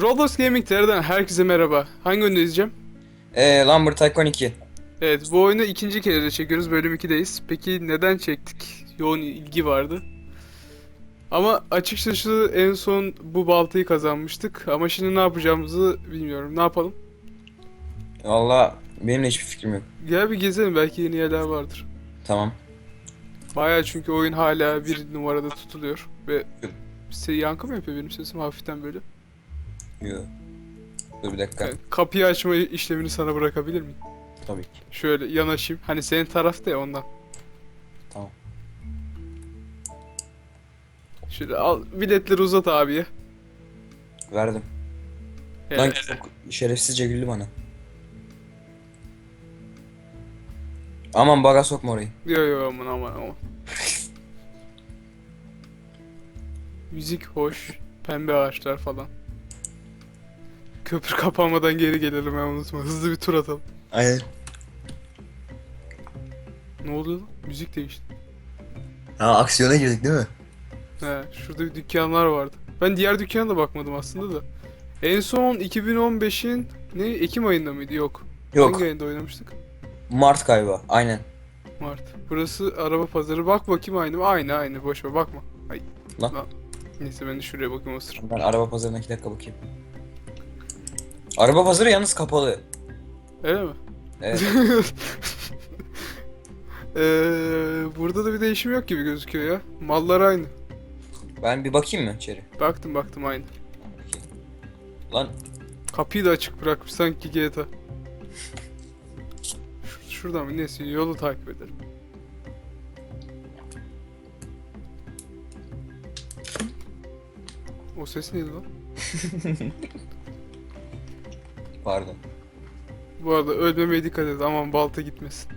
Roblox Gaming TR'den herkese merhaba. Hangi oyunu izleyeceğim? Ee, Lambert Tycoon 2. Evet bu oyunu ikinci kere de çekiyoruz. Bölüm 2'deyiz. Peki neden çektik? Yoğun ilgi vardı. Ama açıkçası en son bu baltayı kazanmıştık. Ama şimdi ne yapacağımızı bilmiyorum. Ne yapalım? Valla benim de hiçbir fikrim yok. Gel bir gezelim. Belki yeni yerler vardır. Tamam. Baya çünkü oyun hala bir numarada tutuluyor. Ve size yankı mı yapıyor benim sesim hafiften böyle? Yo. Dur bir dakika. Kapıyı açma işlemini sana bırakabilir miyim? Tabii ki. Şöyle yanaşayım. Hani senin tarafta ya ondan. Tamam. Şöyle al biletleri uzat abiye. Verdim. Lan çok şerefsizce güldü bana. Aman baga sokma orayı. Yo yo aman aman aman. Müzik hoş. Pembe ağaçlar falan. Köprü kapanmadan geri gelelim hemen unutma. Hızlı bir tur atalım. Aynen. Ne oluyor lan? Müzik değişti. Ha aksiyona girdik değil mi? He, şurada bir dükkanlar vardı. Ben diğer dükkana da bakmadım aslında da. En son 2015'in ne Ekim ayında mıydı? Yok. Yok. Hangi ayında oynamıştık? Mart galiba. Aynen. Mart. Burası araba pazarı. Bak bakayım aynı mı? Aynı aynı. Boş ver bakma. Ay. Lan. Neyse ben de şuraya bakayım o sırada. Ben araba pazarına iki dakika bakayım. Araba pazarı yalnız kapalı. Öyle mi? Evet. Eee burada da bir değişim yok gibi gözüküyor ya. Mallar aynı. ben bir bakayım mı içeri? Baktım baktım aynı. Lan Kapıyı da açık bırakmış sanki GTA. Şuradan mı neyse yolu takip edelim. O ses neydi lan? pardon. Bu arada ölmemeye dikkat et aman balta gitmesin.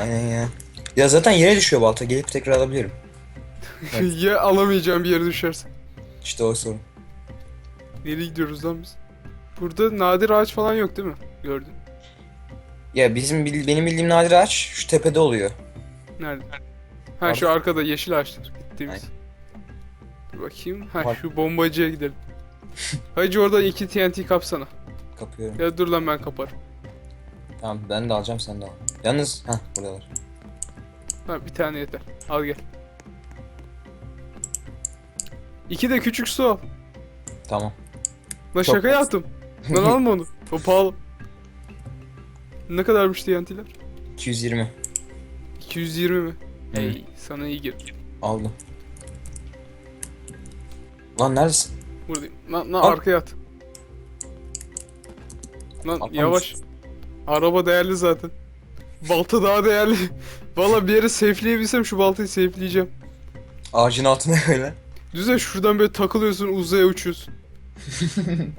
Aynen ya. Ya zaten yere düşüyor balta. Gelip tekrar alabilirim. Evet. ya alamayacağım bir yere düşersen. İşte o sorun. Nereye gidiyoruz lan biz? Burada nadir ağaç falan yok değil mi? Gördün. Ya bizim bil- benim bildiğim nadir ağaç şu tepede oluyor. Nerede? Ha şu Arka- arkada yeşil ağaçlar gittiğimiz. Dur bakayım. Ha Bak- şu bombacıya gidelim. Hacı oradan iki TNT kapsana. Kapıyorum. Ya dur lan ben kaparım. Tamam ben de alacağım sen de al. Yalnız ha buradalar. Ha bir tane yeter. Al gel. İki de küçük su al. Tamam. Lan Çok şaka basit. yaptım. Lan alma onu. O pahalı. Ne kadarmış TNT'ler? 220 220 mi? Hı. Hey sana iyi gir. aldım. Lan neredesin? Buradayım. Lan, lan Al. arkaya at. Lan Atlamış. yavaş. Araba değerli zaten. Balta daha değerli. Valla bir yere safe'leyebilsem şu baltayı safe'leyeceğim. Ağacın altına öyle. Düze şuradan böyle takılıyorsun uzaya uçuyorsun.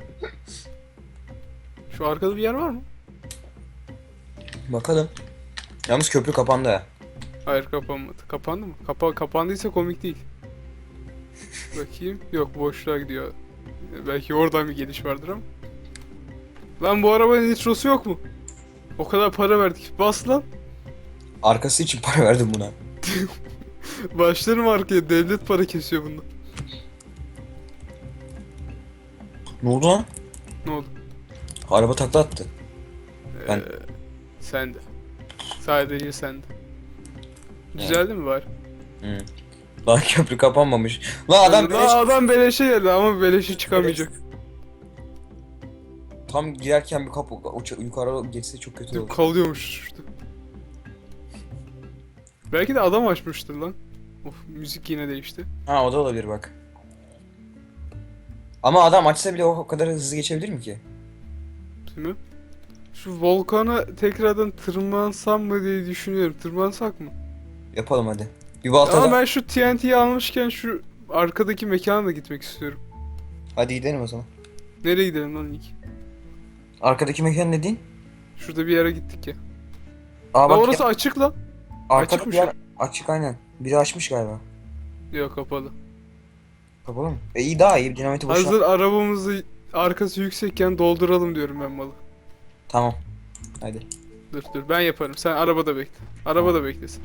Şu arkada bir yer var mı? Bakalım. Yalnız köprü kapandı ha. Hayır kapanmadı. Kapandı mı? Kapa kapandıysa komik değil. Bakayım. Yok boşluğa gidiyor. Belki oradan bir geliş vardır ama. Lan bu arabanın nitrosu yok mu? O kadar para verdik. Bas lan. Arkası için para verdim buna. Başlarım arkaya. Devlet para kesiyor bundan. Ne oldu lan? Ne oldu? Araba takla attı. Ben- Ee, sende. Sadece sende. Güzeldi mi bari? Hı. Lan köprü kapanmamış. Lan adam beleş- adam beleşe geldi ama beleşe çıkamayacak. Tam girerken bir kapı uça- yukarı geçse çok kötü olur. Kalıyormuş şurada. Belki de adam açmıştır lan. Of müzik yine değişti. Ha o da olabilir bak. Ama adam açsa bile o kadar hızlı geçebilir mi ki? Değil mi? Şu volkana tekrardan tırmansam mı diye düşünüyorum. Tırmansak mı? Yapalım hadi. Bir balta Ama da- ben şu TNT'yi almışken şu arkadaki mekana da gitmek istiyorum. Hadi gidelim o zaman. Nereye gidelim lan ilk? Arkadaki mekan dediğin? Şurada bir yere gittik ya. Aa Lan bak orası ya, açık lan. arkada açıkmış bir yer ya. açık aynen. Biri açmış galiba. Yok kapalı. Kapalı mı? E iyi daha iyi. Dinamiti boşalt. Hazır arabamızı arkası yüksekken dolduralım diyorum ben malı. Tamam. Hadi. Dur dur ben yaparım. Sen arabada bekle. Arabada beklesin.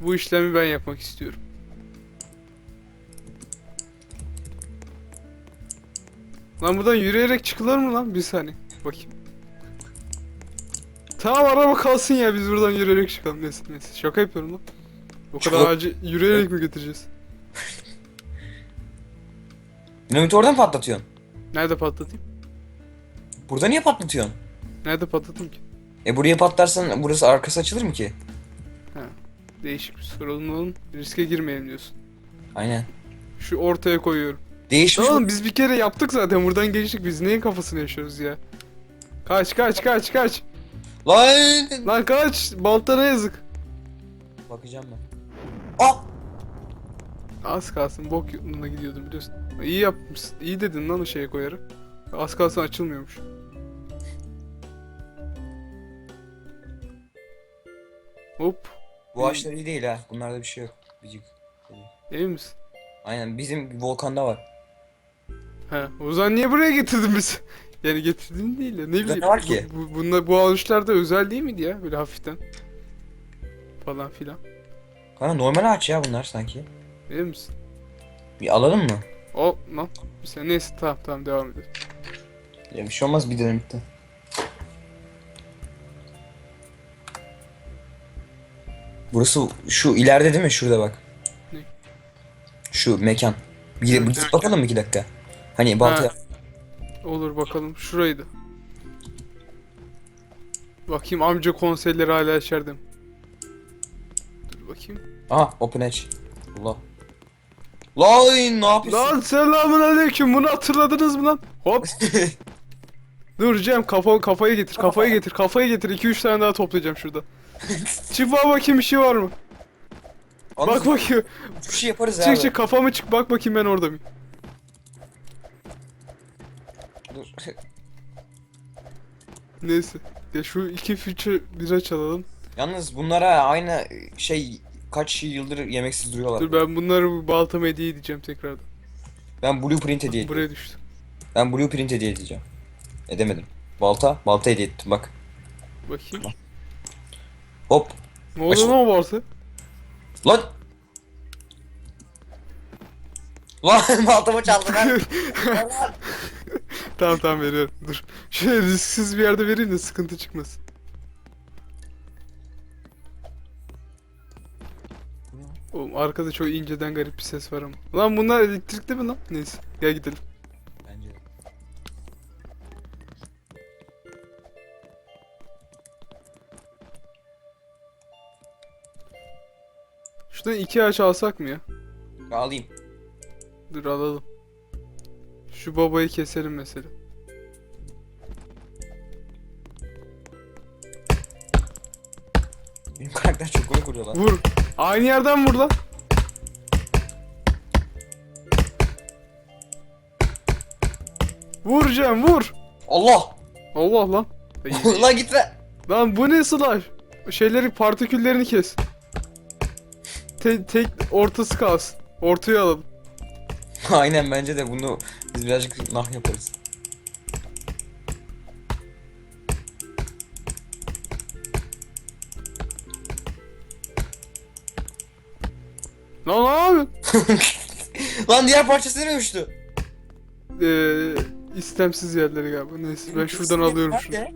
Bu işlemi ben yapmak istiyorum. Lan buradan yürüyerek çıkılır mı lan? Bir saniye. Bakayım. Tamam araba kalsın ya biz buradan yürüyerek çıkalım. Neyse neyse. Şaka yapıyorum lan. O kadar Çok- acı yürüyerek mi götüreceğiz? Dinamiti oradan patlatıyorsun. Nerede patlatayım? Burada niye patlatıyorsun? Nerede patlatayım ki? E buraya patlarsan burası arkası açılır mı ki? Değişik bir sorun riske girmeyelim diyorsun. Aynen. Şu ortaya koyuyorum. Değişmiş Oğlum biz bir kere yaptık zaten buradan geçtik biz neyin kafasını yaşıyoruz ya? Kaç kaç kaç kaç. Lan! Lan kaç. Baltana yazık. Bakacağım ben. Aa! Az kalsın bok yoluna gidiyordum biliyorsun. İyi yapmışsın. İyi dedin lan o şeye koyarak. Az kalsın açılmıyormuş. Hop. Bu ağaçlar iyi değil ha. Bunlarda bir şey yok. Bicik. Emin misin? Aynen bizim volkanda var. He. O zaman niye buraya getirdin biz? Yani getirdin değil de ne bileyim. ne var ki? Bu, bu, bunlar, bu alışlar da özel değil miydi ya? Böyle hafiften. Falan filan. Kanka normal ağaç ya bunlar sanki. Emin misin? Bir alalım mı? O lan. Bir saniye neyse tamam tamam devam edelim. Ya bir şey olmaz bir dinamitte. Burası şu ileride değil mi? Şurada bak. Ne? Şu mekan. Bir, bir gidip bakalım mı iki dakika? Hani balta... Ha. Olur bakalım. Şuraydı. Bakayım amca konseyleri hala içeride mi? Dur bakayım. Aha open edge. Allah. Lan ne yapıyorsun? Lan selamun aleyküm. Bunu hatırladınız mı lan? Hop. Dur Cem kafa, kafayı getir. Kafayı getir. Kafayı getir. 2-3 tane daha toplayacağım şurada. Çık bak bakayım bir şey var mı? Anladın Bak bakayım. Bir şey yaparız Çık abi. çık kafamı çık. Bak bakayım ben orada mıyım? Dur. Neyse. Ya şu iki future bira çalalım. Yalnız bunlara aynı şey kaç yıldır yemeksiz duruyorlar. Dur ben bunları bu baltama hediye edeceğim tekrardan. Ben blueprint hediye ettim. Buraya düştü. Ben blueprint hediye edeceğim. Edemedim. Balta, balta hediye ettim bak. Bakayım. Hop. Ne oluyor Açıl- lan o balta? Lan! Lan baltamı çaldı lan. tamam tamam veriyorum. Dur. Şöyle risksiz bir yerde vereyim de sıkıntı çıkmasın. Oğlum arkada çok inceden garip bir ses var ama. Lan bunlar elektrikli mi lan? Neyse gel gidelim. Bence. Şuradan iki ağaç alsak mı? Ya alayım. Dur alalım. Şu babayı keselim mesela. Benim karakter çok komik vuruyor lan. Vur. Aynı yerden vur lan. Vur Cem vur. Allah! Allah lan. Lan gitme. Lan bu ne slash? Şeyleri partiküllerini kes. Te- tek ortası kalsın. Ortaya alalım. Aynen bence de bunu biz birazcık nah yaparız. Lan ne yapıyorsun? lan diğer parçası nereye uçtu? Ee, istemsiz yerleri galiba. Neyse ben şuradan alıyorum şunu. Nerede?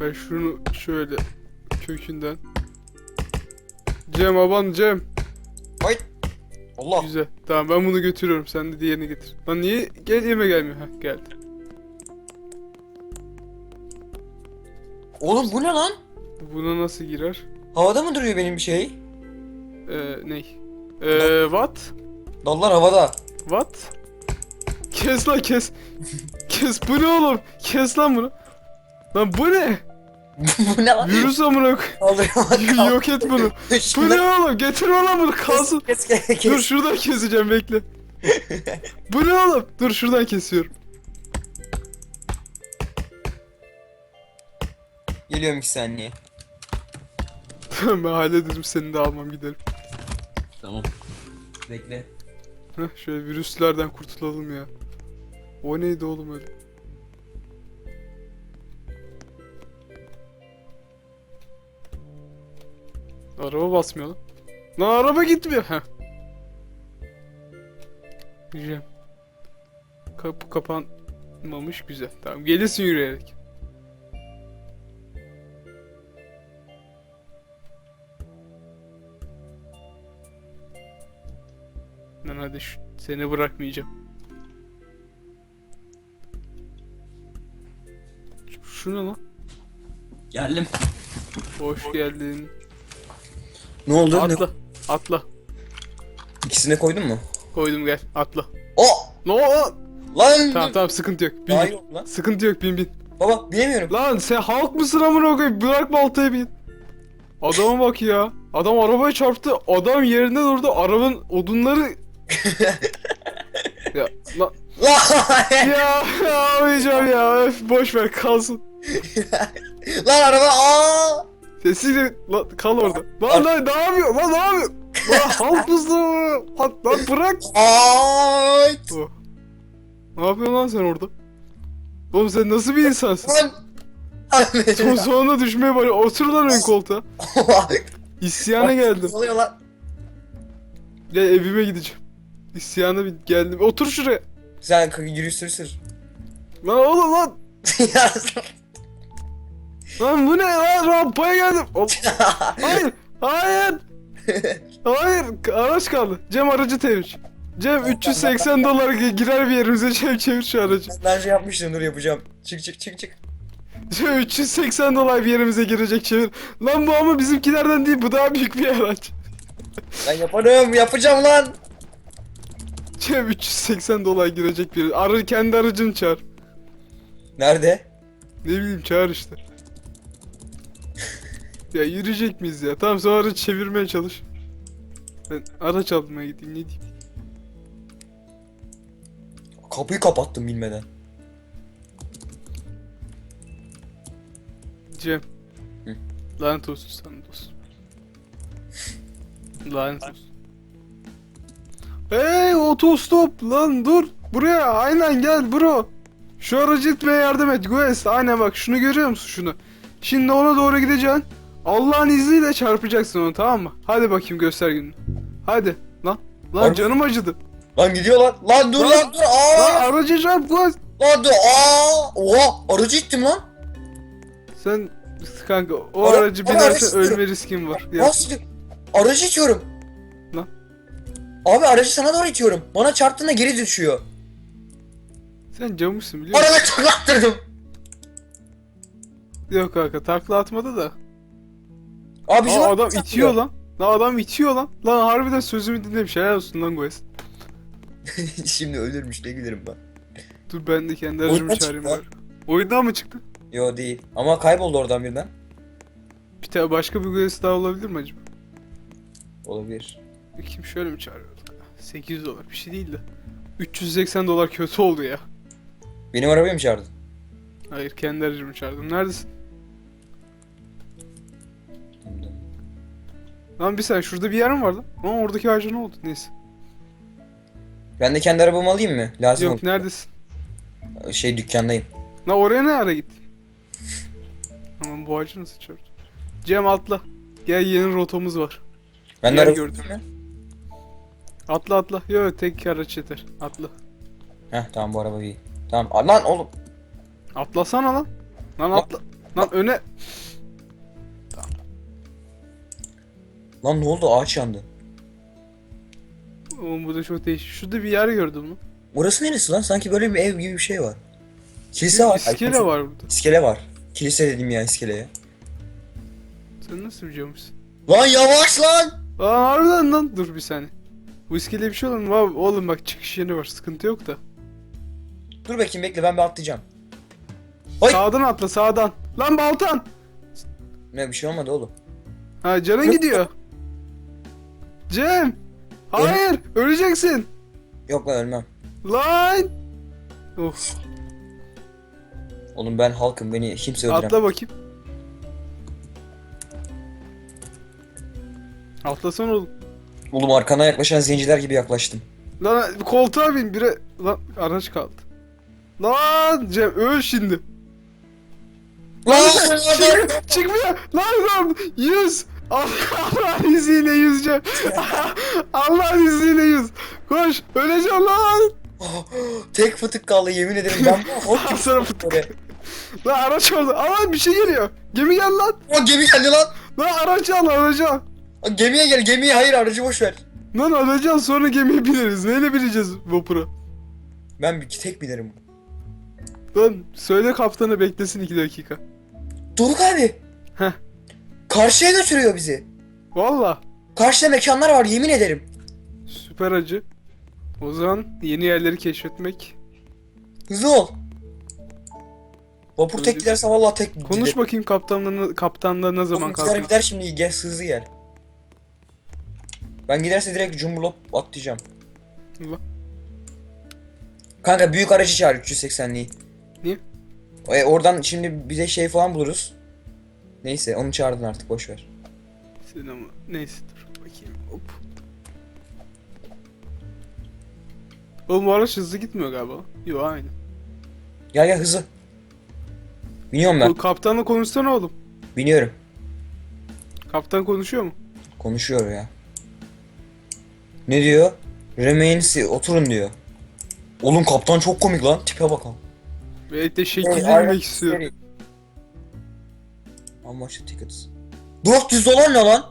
Ben şunu şöyle kökünden. Cem aban Cem. Allah. Güzel. Tamam ben bunu götürüyorum. Sen de diğerini getir. Lan niye gel yeme gelmiyor? Heh geldi. Oğlum bu ne lan? Buna nasıl girer? Havada mı duruyor benim bir şey? Ee, ney? Ee, what? Dallar havada. What? Kes lan kes. kes bu ne oğlum? Kes lan bunu. Lan bu ne? Bu ne lan? Virüs amına koy-. Yok et bunu. Bu ne oğlum? Getirme lan bunu kalsın. Kes kes kes. Dur şuradan keseceğim bekle. Bu ne oğlum? Dur şuradan kesiyorum. Geliyorum iki saniye. Ben hallederim seni de almam giderim. Tamam. Bekle. Heh, şöyle virüslerden kurtulalım ya. O neydi oğlum öyle? Araba basmıyor lan. Lan araba gitmiyor. Heh. Güzel. kapı kapanmamış güzel. Tamam gelirsin yürüyerek. Lan hadi şu- seni bırakmayacağım. Şu- Şu ne lan? Geldim. Hoş geldin. Ne oldu? Ne? Atla. Atla. İkisini de koydun mu? Koydum gel. Atla. O! Ne o? Lan! Tamam tamam sıkıntı yok. Bin, Daha bin. yok lan. Sıkıntı yok bin bin. Baba binemiyorum. Lan sen halk mısın amına koyayım? Bırak baltayı bin. Adama bak ya. Adam arabaya çarptı. Adam yerinde durdu. Arabanın odunları... ya Lan! ya ağlayacağım ya. Öf, boş ver kalsın. lan araba! Aa! Sesiyle lan kal orada. Lan lan ne yapıyor? Lan ne yapıyor? Lan halk mısın? Lan, lan bırak. Ay! Oh. Ne yapıyorsun lan sen orada? Oğlum sen nasıl bir insansın? Lan! Son sonunda düşmeye bari. Otur lan ön koltuğa. İsyana geldim. Ne oluyor lan? Ya evime gideceğim. İsyana bir geldim. Otur şuraya. Sen yürü sür sür. Lan oğlum lan. Lan bu ne lan rampaya geldim. Hop. Hayır. Hayır. Hayır. Araç kaldı. Cem aracı tevir. Cem 380 dolar gi- girer bir yerimize Cem çevir şu aracı. Ben önce yapmıştım dur yapacağım. Çık çık çık çık. Cem 380 dolar bir yerimize girecek çevir. Lan bu ama bizimkilerden değil bu daha büyük bir araç. Ben yaparım yapacağım lan. Cem 380 dolar girecek bir Arı kendi aracını çağır. Nerede? Ne bileyim çağır işte. Ya yürüyecek miyiz ya? Tamam sonra aracı çevirmeye çalış. Ben araç almaya gideyim ne diyeyim. Kapıyı kapattım bilmeden. Cem. Hı. Lanet olsun sana dostum. Lanet olsun. Hey otostop lan dur. Buraya aynen gel bro. Şu aracı itmeye yardım et Guest. Aynen bak şunu görüyor musun şunu? Şimdi ona doğru gideceksin. Allah'ın izniyle çarpacaksın onu tamam mı? Hadi bakayım göster gününü. Hadi lan. Lan Harbi- canım acıdı. Lan gidiyor lan. Lan dur Lan- lan, dur. Aa! Lan aracı çarp Guest. Lan dur. Aa! Oha aracı ittim lan. Sen kanka o Ara- aracı ara- binersen ölme riskin var. Ya, Nasıl? Aracı itiyorum. Lan. Abi aracı sana doğru itiyorum. Bana çarptığında geri düşüyor. sen camışsın biliyor musun? Araba tıklattırdım. Yok kanka takla atmadı da. Bizim Aa, araba adam çarpıyor. itiyor lan. Lan adam itiyor lan. Lan harbiden sözümü dinlemiş. Helal olsun lan Guest. Şimdi ölürmüş ne gülerim ben. Dur ben de kendi aracımı çağırayım bari. Oyundan mı çıktı? Yo değil. Ama kayboldu oradan birden. Bir tane başka bir Guest daha olabilir mi acaba? Olabilir. Kim şöyle mi çağırıyorduk? 800 dolar bir şey değil de. 380 dolar kötü oldu ya. Benim arabayı mı çağırdın? Hayır kendi aracımı çağırdım. Neredesin? Lan bir saniye şurada bir yer mi vardı? Ama oradaki ağaca ne oldu? Neyse. Ben de kendi arabamı alayım mı? Lazım Yok olur. neredesin? Şey dükkandayım. Lan oraya ne ara gittin? Aman bu ağacı nasıl çağırdın? Cem atla. Gel yeni rotamız var. Ben de araba gördüm. mi? Atla atla. Yok tek araç yeter. Atla. Heh tamam bu araba iyi. Tamam. Aa, Lan oğlum. Atlasana lan. Lan atla. Lan öne. Lan ne oldu? Ağaç yandı. Oğlum bu da çok değişik. Şurada bir yer gördüm mü? Burası neresi lan? Sanki böyle bir ev gibi bir şey var. Kilise var. Ay, İskele kilise- var burada. İskele var. Kilise dedim ya iskeleye. Sen nasıl biliyormuşsun? Lan yavaş lan! Aa harbiden lan. Dur bir saniye. Bu iskele bir şey olur mu? Abi, Oğlum bak çıkış yeri var. Sıkıntı yok da. Dur bakayım bekle ben bir atlayacağım. Ay! Sağdan atla sağdan. Lan Baltan. Ne bir şey olmadı oğlum. Ha canın gidiyor. Cem. Hayır. Öleceksin. Yok lan ölmem. Lan. Of. Oğlum ben halkım beni kimse öldüremez. Atla bakayım. Atlasana oğlum. Oğlum arkana yaklaşan zenciler gibi yaklaştım. Lan koltuğa bin bire. Lan araç kaldı. Lan Cem öl şimdi. Lan! Çık, çıkmıyor. Lan lan yüz. Allah'ın izniyle yüz Cem. Allah'ın izniyle yüz. Koş öleceğim lan. Tek fıtık kaldı yemin ederim ben hop Sana fıtık. Lan araç orada. Aa bir şey geliyor. Gemi gel lan. O gemi geldi lan. Lan aracı al aracı al. Gemiye gel gemiye hayır aracı boş ver. Lan aracı al sonra gemiye bineriz. Neyle bineceğiz vapura? Ben bir tek binerim. Lan söyle kaptanı beklesin iki dakika. Doruk abi. Heh. Karşıya götürüyor bizi. Valla. Karşıda mekanlar var yemin ederim. Süper acı. O zaman yeni yerleri keşfetmek. Hızlı ol. Vapur tek giderse vallahi tek Konuş gider. bakayım kaptanla kaptanla ne zaman kalkıyor? gider şimdi gel hızlı gel. Ben giderse direkt jumblop atlayacağım. Allah. Kanka büyük aracı çağır 380'liği. Niye? E, oradan şimdi bize şey falan buluruz. Neyse onu çağırdın artık boş ver. Sen ama neyse dur bakayım. Hop. Oğlum bu araç hızlı gitmiyor galiba. Yo aynı. Gel gel hızlı. Biniyorum ben. Bu kaptanla konuşsana oğlum. Biniyorum. Kaptan konuşuyor mu? Konuşuyor ya. Ne diyor? Remain si- oturun diyor. Oğlum kaptan çok komik lan. Tipe bakalım. Belki de Iron bilmek istiyorum. The tickets? 400 dolar ne lan?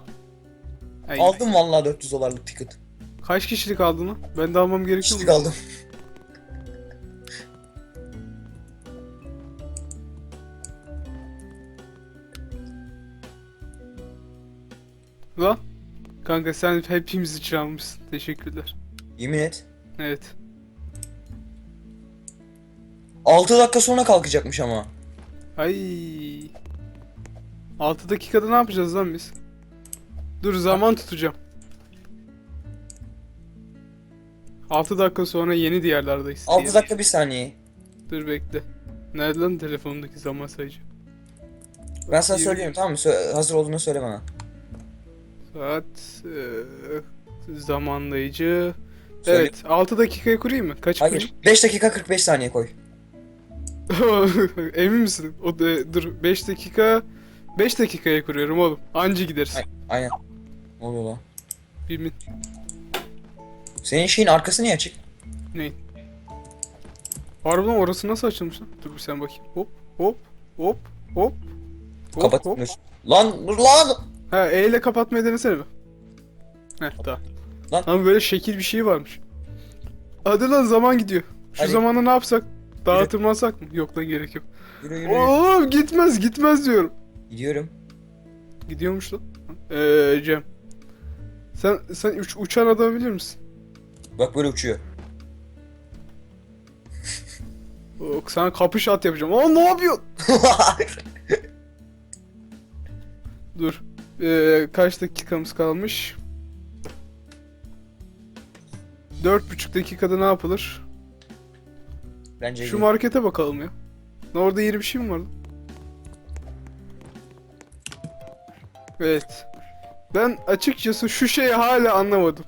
Ay, Aldım vallahi 400 dolarlık ticket. Kaç kişilik aldın lan? Ben de almam gerekiyor Kişilik mu? aldım. Lan. Kanka sen hepimiz için almışsın. Teşekkürler. Yemin et. Evet. 6 dakika sonra kalkacakmış ama. Ay. 6 dakikada ne yapacağız lan biz? Dur zaman tutacağım. 6 dakika sonra yeni diyarlardayız. 6 diye. dakika bir saniye. Dur bekle. Nerede lan telefondaki zaman sayıcı? Ben sana Bakayım. söyleyeyim tamam mı? Sö- hazır olduğunu söyle bana. Saat eee, zamanlayıcı. Söyle. Evet, 6 dakikaya kurayım mı? Kaç Hayır. 5 dakika 45 saniye koy. kurayım? Emin misin? O da, dur 5 dakika 5 dakikaya kuruyorum oğlum. Anca gideriz. Ay- Aynen. Ne oluyor lan? Bir min. Senin şeyin arkası niye açık? Neyin? Harbiden orası nasıl açılmış lan? Dur bir sen bakayım. Hop hop hop hop. Hop. Lan dur lan. Ha E ile kapatmayı denesene bir. Heh tamam. Lan. Ama böyle şekil bir şey varmış. Hadi lan zaman gidiyor. Şu Hadi. zamanda ne yapsak? Dağa tırmansak mı? Yok lan gerek yok. Yürü yürü. yürü. Oğlum gitmez gitmez diyorum. Gidiyorum. Gidiyormuş lan. Eee Cem. Sen sen uç, uçan adam bilir misin? Bak böyle uçuyor. Yok sana kapış at yapacağım. Aa ne yapıyorsun? Dur. Eee kaç dakikamız kalmış? Dört buçuk dakikada ne yapılır? Bence Şu iyi. markete bakalım ya. Orada yeni bir şey mi vardı? Evet. Ben açıkçası şu şeyi hala anlamadım.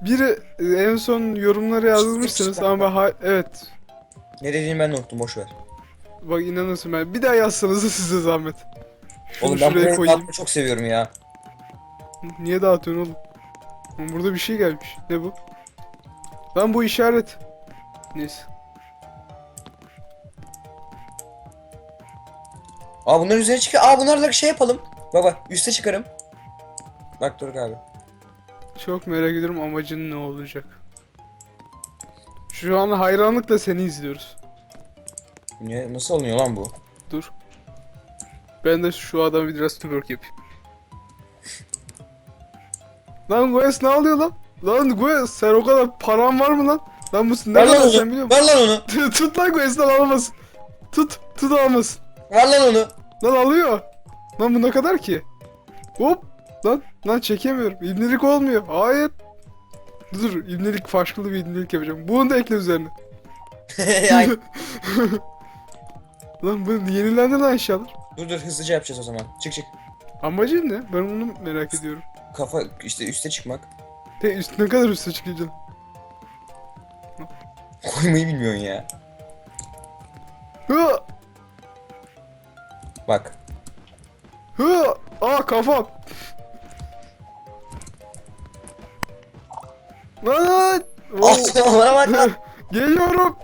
Biri e, en son yorumlara yazmışsınız ama ha- evet. Ne dediğini ben de unuttum boş ver. Bak inanırsın ben. Bir daha yazsanız da size zahmet. Şunu Oğlum ben burayı koyayım. çok seviyorum ya. Niye dağıtıyorsun oğlum? Oğlum Burada bir şey gelmiş. Ne bu? Lan bu işaret. Neyse. Aa bunların üzerine çıkıyor. Aa bunlarla şey yapalım. Baba üste çıkarım. Bak Doruk abi. Çok merak ediyorum amacın ne olacak. Şu an hayranlıkla seni izliyoruz. Niye, nasıl alınıyor lan bu? Dur. Ben de şu adamı biraz twerk yapayım. lan Gues ne alıyor lan? Lan Gues sen o kadar paran var mı lan? Lan bu ne Ver kadar sen biliyor Ver lan onu. musun? tut lan Gues lan alamasın. Tut. Tut alamasın. Ver lan onu. Lan alıyor. Lan bu ne kadar ki? Hop. Lan lan çekemiyorum. İbnelik olmuyor. Hayır. Dur ibnelik farklı bir ibnelik yapacağım. Bunu da ekle üzerine. Lan bu yenilendi lan eşyalar. dur dur hızlıca yapacağız o zaman. Çık çık. Amacın ne? Ben onu merak ediyorum. Kafa işte üste çıkmak. Te üst ne kadar üste çıkacaksın? Koymayı bilmiyorsun ya. Bak. Hı! Aa kafam. Lan! Oo. Altına bana bak lan. Geliyorum.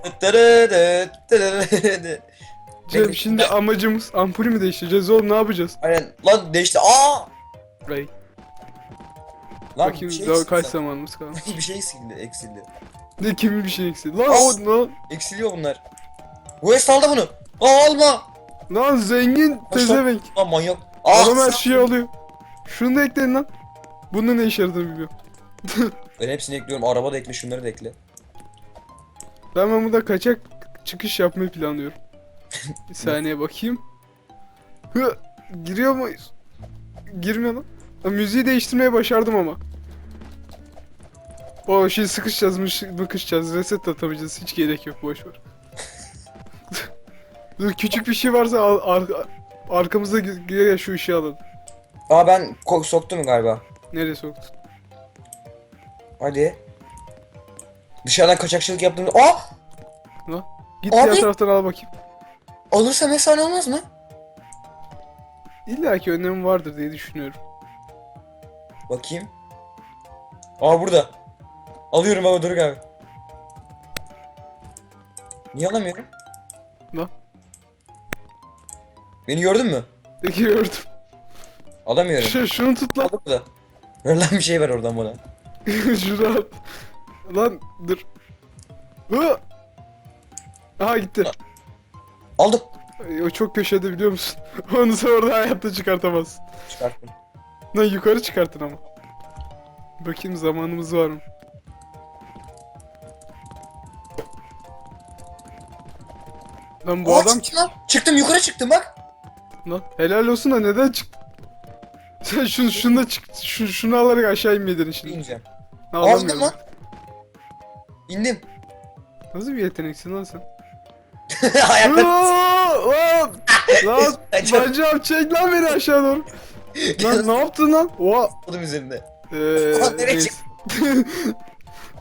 Cem şimdi amacımız ampulü mü değiştireceğiz oğlum ne yapacağız? Aynen lan değişti. Aa! Bey. Lan Bakayım bir şey daha eksildi. kaç zamanımız kaldı. bir şey eksildi, eksildi. Ne kimin bir şey eksik. Lan As- o lan, Eksiliyor bunlar. West aldı bunu. Aa alma. lan zengin pezevenk. Lan manyak. Aa, Adam her şeyi alıyor. Şunu da ekleyin lan. Bunun ne işe yaradığını bilmiyorum. Ben hepsini ekliyorum. Araba da ekle, şunları da ekle. Ben ben burada kaçak çıkış yapmayı planlıyorum. Bir saniye bakayım. Hı, giriyor muyuz? Girmiyor lan. Ha, müziği değiştirmeye başardım ama. O şey sıkışacağız mı mıkışacağız reset atamayacağız hiç gerek yok boş ver. Dur küçük bir şey varsa al, ar- arkamızda gir gir- şu ışığı alalım. Aa ben ko- soktum galiba. Nereye soktun? Hadi. Dışarıdan kaçakçılık yaptığımda... Aa! Lan git diğer Abi. taraftan al bakayım. Alırsam efsane olmaz mı? İlla ki önemi vardır diye düşünüyorum. Bakayım. Aa burada. Alıyorum baba Doruk abi. Niye alamıyorum? Lan. Beni gördün mü? Gördüm. Alamıyorum. Şu, şunu tut lan. Aldım da. Ver lan bir şey ver oradan bana. Şunu al. Lan dur. Hı! Aha gitti. Aldım. Ay, O çok köşede biliyor musun? Onu sen orada hayatta çıkartamazsın. Çıkarttım. Lan yukarı çıkartın ama. Bakayım zamanımız var mı? Lan bu Aa, adam çıktım lan. Çıktım yukarı çıktım bak. Lan helal olsun da neden çık? Sen şunu şunu çık şu, şunu alarak aşağı inmedin şimdi. İneceğim. Alamıyorum. lan. İndim. Nasıl bir yeteneksin lan sen? Hayatta. Aa, lan! Lan Acaba- bacağım çek lan beni aşağı doğru. Lan ne yaptın lan? Oha. Oldum üzerinde. Nereye neyse.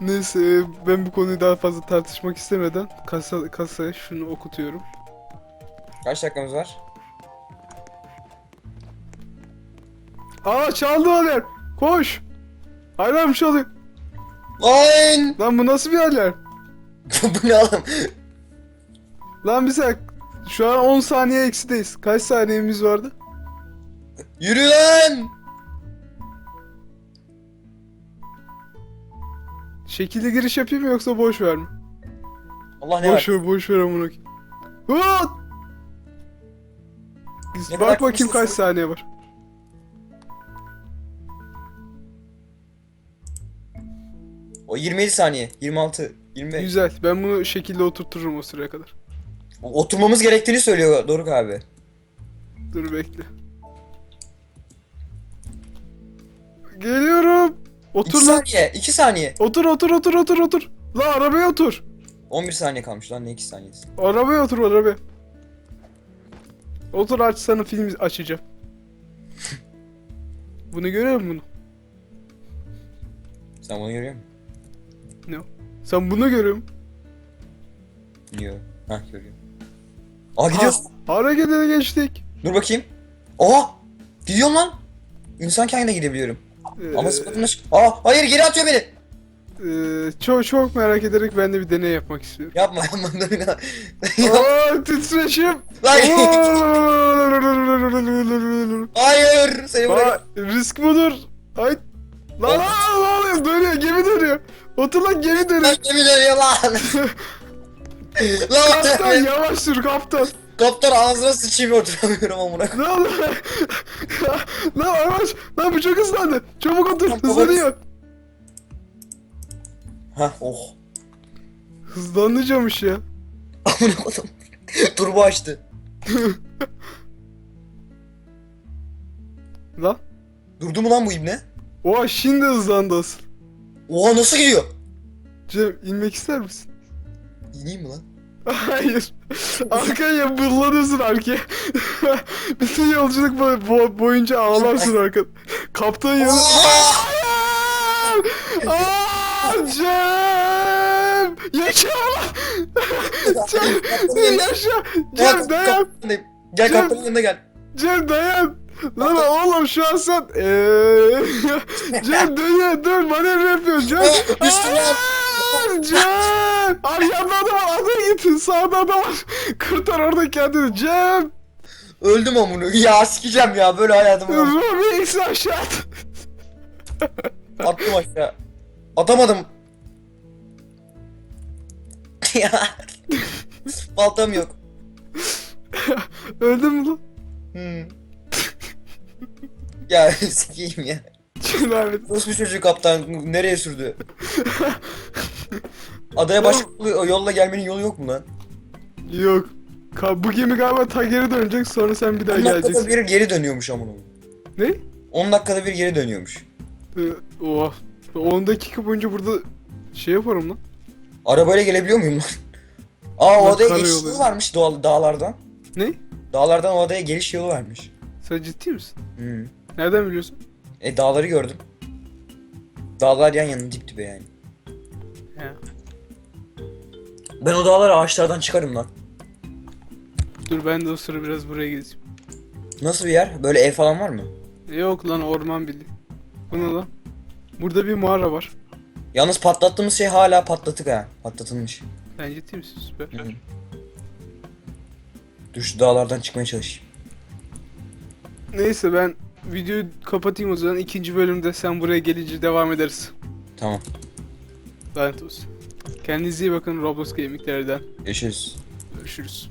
neyse ben bu konuyu daha fazla tartışmak istemeden kasa kasaya şunu okutuyorum. Kaç dakikamız var? Aa çaldı alarm. Koş. Alarm çalıyor. Lan! Lan bu nasıl bir alarm? Bu ne oğlum? Lan bir saniye. Şu an 10 saniye eksideyiz. Kaç saniyemiz vardı? Yürü lan! Şekilli giriş yapayım mı yoksa boş ver mi? Allah ne Boş var? ver, boş ver amına Bak bakayım kaç saniye var. O 27 saniye. 26. 25. Güzel. Ben bunu şekilde oturturum o süreye kadar. O- Oturmamız gerektiğini söylüyor Doruk abi. Dur bekle. Geliyorum. 2 Otur lan. saniye. 2 saniye. Otur otur otur otur otur. Lan arabaya otur. 11 saniye kalmış lan ne 2 saniyesi. Arabaya otur arabaya. Otur aç sana film açacağım. Bunu görüyor musun bunu? Sen bunu görüyor musun? Sen bunu görüyor musun? Biliyorum. Hah görüyorum. Aa gidiyoruz. Ha, harekete geçtik. Dur bakayım. Oha! Gidiyorum lan. İnsan kendine gidebiliyorum. Ee, Ama sıkıntı Aa hayır geri atıyor beni. Ee, çok çok merak ederek ben de bir deney yapmak istiyorum. Yapma yapma dur ya. Aa titreşim. Hayır seni bırak. Risk budur. Ay. Lan lan lan dönüyor gemi dönüyor. Otur lan gemi dönüyor. Lan gemi dönüyor lan. kaptan lan yavaş sür kaptan. kaptan ağzına sıçayım oturamıyorum amına. Lan lan. lan yavaş. Lan bu çok hızlandı. Çabuk otur Tamam, hızlanıyor. Hah oh. Hızlanacakmış ya. Amına koydum. Turbo açtı. Lan. Durdu mu lan bu ibne? Oha şimdi hızlandı asıl. Oha nasıl gidiyor? Cem inmek ister misin? İneyim mi lan? Hayır. Arkaya bırlanırsın arkaya. Bütün yolculuk bo- bo- boyunca ağlarsın arka. Kaptan yanı... Hayır! Aa, Cem! Yaşa! Cem! Yaşa! Cem dayan! Kaptanım. Gel Cem. kaptanın yanına gel. Cem dayan! Lan oğlum şu an sen... Eee... Cem dönüyor dur manevra yapıyorsun Cem! Düştüm lan. Cem! Cem! Abi yanında adam var. Adaya git. Sağda adam var. Kurtar orada kendini. Cem! Öldüm amına. Ya sikeceğim ya böyle hayatım var. Ruby X'i aşağı at. Attım aşağı. Atamadım. ya. Baltam yok. Öldün mü lan? Hmm. ya sikeyim ya. Cenabet. Nasıl bir çocuk kaptan nereye sürdü? Adaya başka yolla gelmenin yolu yok mu lan? Yok. Ka- bu gemi galiba ta geri dönecek sonra sen bir daha 10 dakikada geleceksin. bir geri dönüyormuş amına. Ne? 10 dakikada bir geri dönüyormuş. Ee, Oha. 10 dakika boyunca burada şey yaparım lan. Arabayla gelebiliyor muyum lan? Aa o Yok, adaya karayolu. geçiş yolu varmış doğal, dağlardan. Ne? Dağlardan o adaya geliş yolu varmış. Sen ciddi misin? Hmm. Nereden biliyorsun? E dağları gördüm. Dağlar yan yana dip dibe yani. He. Ben o dağları ağaçlardan çıkarım lan. Dur ben de o sıra biraz buraya gideceğim. Nasıl bir yer? Böyle ev falan var mı? Yok lan orman bildi. Bu ne lan? Burada bir mağara var. Yalnız patlattığımız şey hala patlatık ha. Patlatılmış. Sen ciddi misin? Süper. Hı. Dur şu dağlardan çıkmaya çalış. Neyse ben videoyu kapatayım o zaman. ikinci bölümde sen buraya gelince devam ederiz. Tamam. Lanet olsun. Kendinize iyi bakın Roblox Gaming'lerden. Görüşürüz. Görüşürüz.